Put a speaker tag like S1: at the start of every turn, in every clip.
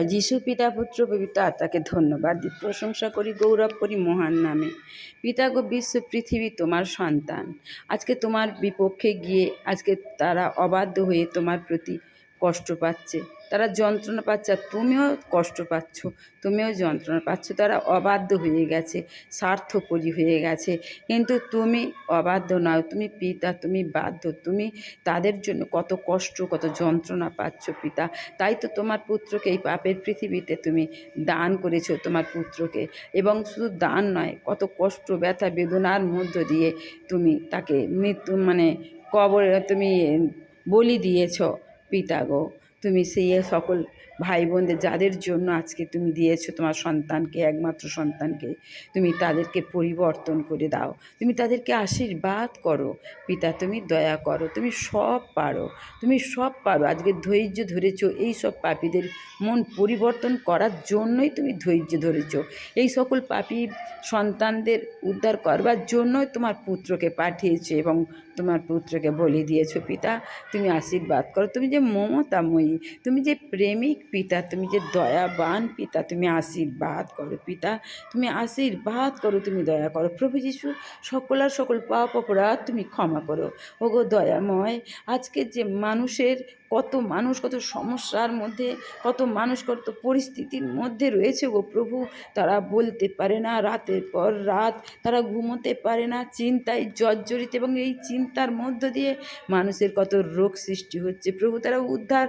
S1: যিশু পিতা পুত্র পবিত্র আত্মাকে ধন্যবাদ প্রশংসা করি, গৌরব করি মহান নামে। পিতা গো, বিশ্ব পৃথিবী তোমার সন্তান। আজকে তোমার বিপক্ষে গিয়ে, আজকে তারা অবাধ্য হয়ে তোমার প্রতি কষ্ট পাচ্ছে। তারা যন্ত্রণা পাচ্ছে আর তুমিও কষ্ট পাচ্ছ। তুমিও যন্ত্রণা পাচ্ছ। তারা অবাধ্য হয়ে গেছে, স্বার্থপরী হয়ে গেছে। কিন্তু তুমি অবাধ্য নও, তুমি পিতা, তুমি বাধ্য, তুমি তাদের জন্য কত কষ্ট, কত যন্ত্রণা পাচ্ছ পিতা। তাই তো তোমার পুত্রকে এই পাপের পৃথিবীতে তুমি দান করেছ তোমার পুত্রকে। এবং শুধু দান নয়, কত কষ্ট, ব্যথা, বেদনার মধ্য দিয়ে তুমি তাকে মৃত্যু মানে কবরে তুমি বলি দিয়েছ। পিতা গো তুমি সেই সকল ভাই বোনদের যাদের জন্য আজকে তুমি দিয়েছ তোমার সন্তানকে, একমাত্র সন্তানকে, তুমি তাদেরকে পরিবর্তন করে দাও। তুমি তাদেরকে আশীর্বাদ করো। পিতা, তুমি দয়া করো। তুমি সব পারো। তুমি সব পারো। আজকে ধৈর্য ধরেছো। এই সব পাপীদের মন পরিবর্তন করার জন্যই তুমি ধৈর্য ধরেছো। এই সকল পাপী সন্তানদের উদ্ধার করবার জন্যই তোমার পুত্রকে পাঠিয়েছে এবং তোমার পুত্রকে বলি দিয়েছ, পিতা, তুমি আশীর্বাদ করো। তুমি যে মমতাময়ী তুমি যে প্রেমিক পিতা, তুমি যে দয়াবান পিতা, তুমি আশীর্বাদ করো পিতা, তুমি আশীর্বাদ করো, তুমি দয়া করো। প্রভু যিশু, সকল আর সকল পাপ অপরাধ তুমি ক্ষমা করো। ওগো দয়াময়, আজকে যে মানুষের কত মানুষ, কত সমস্যার মধ্যে, কত মানুষ, কত পরিস্থিতির মধ্যে রয়েছে গো প্রভু। তারা বলতে পারে না রাতের পর রাত, তারা ঘুমোতে পারে না, চিন্তায় জর্জরিত এবং এই চিন্তার মধ্য দিয়ে মানুষের কত রোগ সৃষ্টি হচ্ছে। প্রভু, তারা উদ্ধার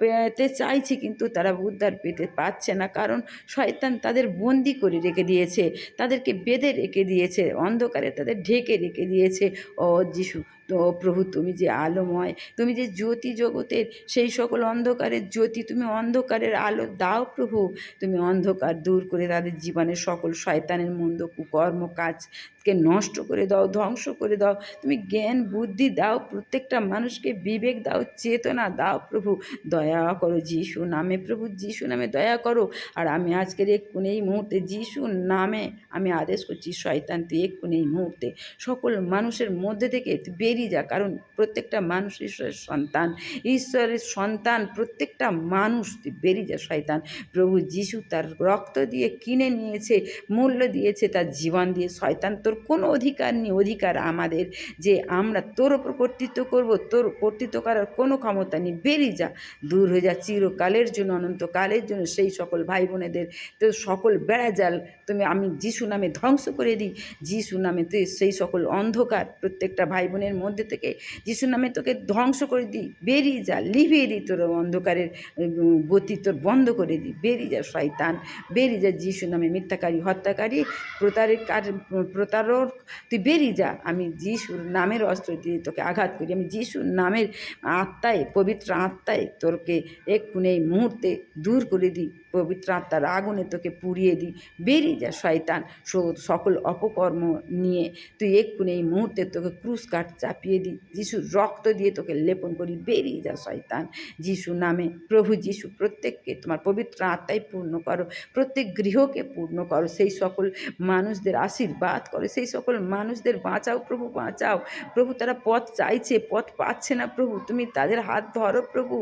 S1: পেতে চাইছে কিন্তু তারা উদ্ধার পেতে পারছে না কারণ শয়তান তাদের বন্দি করে রেখে দিয়েছে, তাদেরকে বেঁধে রেখে দিয়েছে, অন্ধকারে তাদের ঢেকে রেখে দিয়েছে। ও যিশু, তো প্রভু, তুমি যে আলোময়, তুমি যে জ্যোতি জগতের সেই সকল অন্ধকারের জ্যোতি তুমি অন্ধকারের আলো দাও প্রভু। তুমি অন্ধকার দূর করে তাদের জীবনের সকল শয়তানের মন্দ কুকর্ম কাজকে নষ্ট করে দাও, ধ্বংস করে দাও। তুমি জ্ঞান, বুদ্ধি দাও, প্রত্যেকটা মানুষকে বিবেক দাও, চেতনা দাও প্রভু। দয়া করো যিশু নামে প্রভু, যিশু নামে দয়া করো। আর আমি আজকের এক্ষুনি এই মুহূর্তে যিশু নামে আমি আদেশ করছি, শয়তান, তুই এক্ষুনি এই মুহূর্তে সকল মানুষের মধ্যে থেকে বেরিয়ে যা। কারণ প্রত্যেকটা মানুষ ঈশ্বরের সন্তান ঈশ্বরের সন্তান, প্রত্যেকটা মানুষ বেরিয়ে যা শয়তান। প্রভু যিশু তার রক্ত দিয়ে কিনে নিয়েছে, মূল্য দিয়েছে, তার জীবন দিয়ে। শয়তান, তোর কোনো অধিকার নেই, অধিকার আমাদের যে আমরা তোর ওপর কর্তৃত্ব করব, তোর কর্তৃত্ব করার কোনো ক্ষমতা নেই। বেরিয়ে যা, দূর হয়ে যা, চিরকালের জন্য, অনন্তকালের জন্য সেই সকল ভাই বোনেদের তো সকল বেড়া জাল তুমি, আমি যিশু নামে ধ্বংস করে দিই। যিশু নামে তুই সেই সকল অন্ধকার প্রত্যেকটা ভাই বোনের মধ্যে থেকে, যিশু নামে তোকে ধ্বংস করে দিই। বেরিয়ে যা, লিভিয়ে দিই তোর অন্ধকারের গতি তোর বন্ধ করে দিই বেরিয়ে যা, শয়তান, বেরিয়ে যা, যিশু নামে মিথ্যাকারী, হত্যাকারী প্রতারের কার প্রতারক, তুই বেরিয়ে যা। আমি যিশুর নামের অস্ত্র দিয়ে তোকে আঘাত করি। আমি যিশুর নামের আত্মায়, পবিত্র আত্মায় তোরকে এক্ষুনি এই মুহূর্তে দূর করে দিই। পবিত্র আত্মার আগুনে তোকে পুড়িয়ে দিই। বেরিয়ে যা, শয়তান। সকল অপকর্ম নিয়ে তুই এক্ষুনি এই মুহূর্তে তোকে ক্রুশ কাঠ চাপিয়ে দিই। যিশুর রক্ত দিয়ে তোকে লেপন করি। বেরিয়ে যা, শয়তান। যিশু নামে প্রভু যিশু, প্রত্যেককে তোমার পবিত্র আত্মায় পূর্ণ করো। প্রত্যেক গৃহকে পূর্ণ করো। সেই সকল মানুষদের আশীর্বাদ করো। সেই সকল মানুষদের বাঁচাও প্রভু বাঁচাও। প্রভু তারা পথ চাইছে, পথ পাচ্ছে না প্রভু। তুমি তাদের হাত ধরো প্রভু।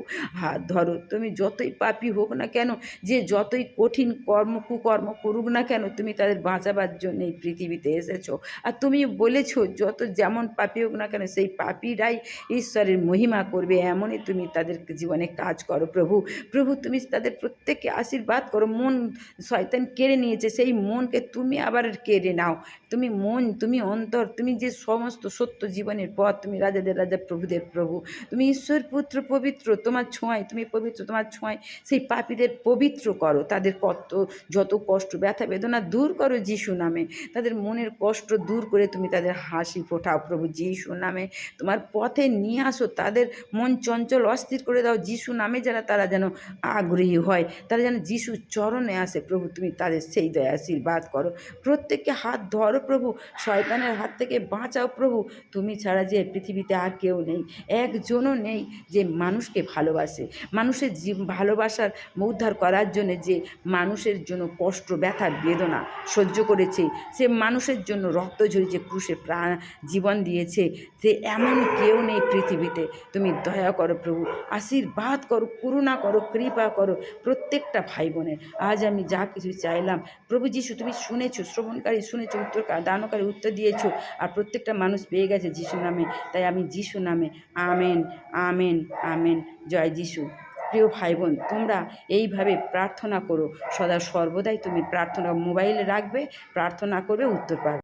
S1: হাত ধরো। তুমি যতই পাপি হোক না কেন, যে যতই কঠিন কর্ম, কুকর্ম করুক না কেন, তুমি তাদের বাঁচাবার জন্য এই পৃথিবীতে এসেছ। আর তুমি বলেছ, যত যেমন পাপি হোক না কেন, সেই পাপিরাই ঈশ্বরের মহিমা করবে। এমনই তুমি তাদের জীবনে কাজ করো প্রভু। প্রভু, তুমি তাদের প্রত্যেককে আশীর্বাদ করো। মন শয়তান কেড়ে নিয়েছে, সেই মনকে তুমি আবার কেড়ে নাও। তুমি মন, তুমি অন্তর, তুমি যে সমস্ত সত্য জীবনের পথ, তুমি রাজাদের রাজা, প্রভুদের প্রভু। তুমি ঈশ্বর পুত্র, পবিত্র তোমার ছোঁয়ায়, তুমি পবিত্র তোমার ছোঁয়ায়, সেই পাপীদের পবিত্র করো, তাদের কত, যত কষ্ট, ব্যথা, বেদনা দূর করো যিশু নামে। তাদের মনের কষ্ট দূর করে তুমি তাদের হাসি ফোটাও, প্রভু যিশু নামে। তোমার পথে নিয়ে আসো, তাদের মন চঞ্চল, অস্থির করে দাও যিশু নামে যারা তারা যেন আগ্রহী হয়, তারা যেন যিশুর চরণে আসে। প্রভু, তুমি তাদের সেই দয়া আশীর্বাদ করো। প্রত্যেককে হাত ধরো প্রভু, শয়তানের হাত থেকে বাঁচাও প্রভু। তুমি ছাড়া যে পৃথিবীতে আর কেউ নেই, একজনও নেই যে মানুষকে ভালোবাসে। মানুষের ভালোবাসার উদ্ধার করার জন্যে যে মানুষের জন্য কষ্ট, ব্যথা, বেদনা সহ্য করেছে, সে মানুষের জন্য রক্ত ঝরিয়েছে ক্রুশে প্রাণ জীবন দিয়েছে, সে এমন কেউ নেই পৃথিবীতে। তুমি দয়া করো প্রভু, আশীর্বাদ করো, করুণা করো, কৃপা করো প্রত্যেকটা ভাই বোনের আজ আমি যা কিছু চাইলাম, প্রভু যিশু তুমি শুনেছো, শ্রবণকারী শুনেছো উত্তর দানকারী উত্তর দিয়েছ আর প্রত্যেকটা মানুষ পেয়ে গেছে যিশু নামে। তাই আমি যিশু নামে, আমেন আমেন আমেন। জয় যিশু। প্রিয় ভাই বোন তোমরা এইভাবে প্রার্থনা করো। সদা সর্বদাই তুমি প্রার্থনা মোবাইল রাখবে, প্রার্থনা করবে, উত্তর পাবে।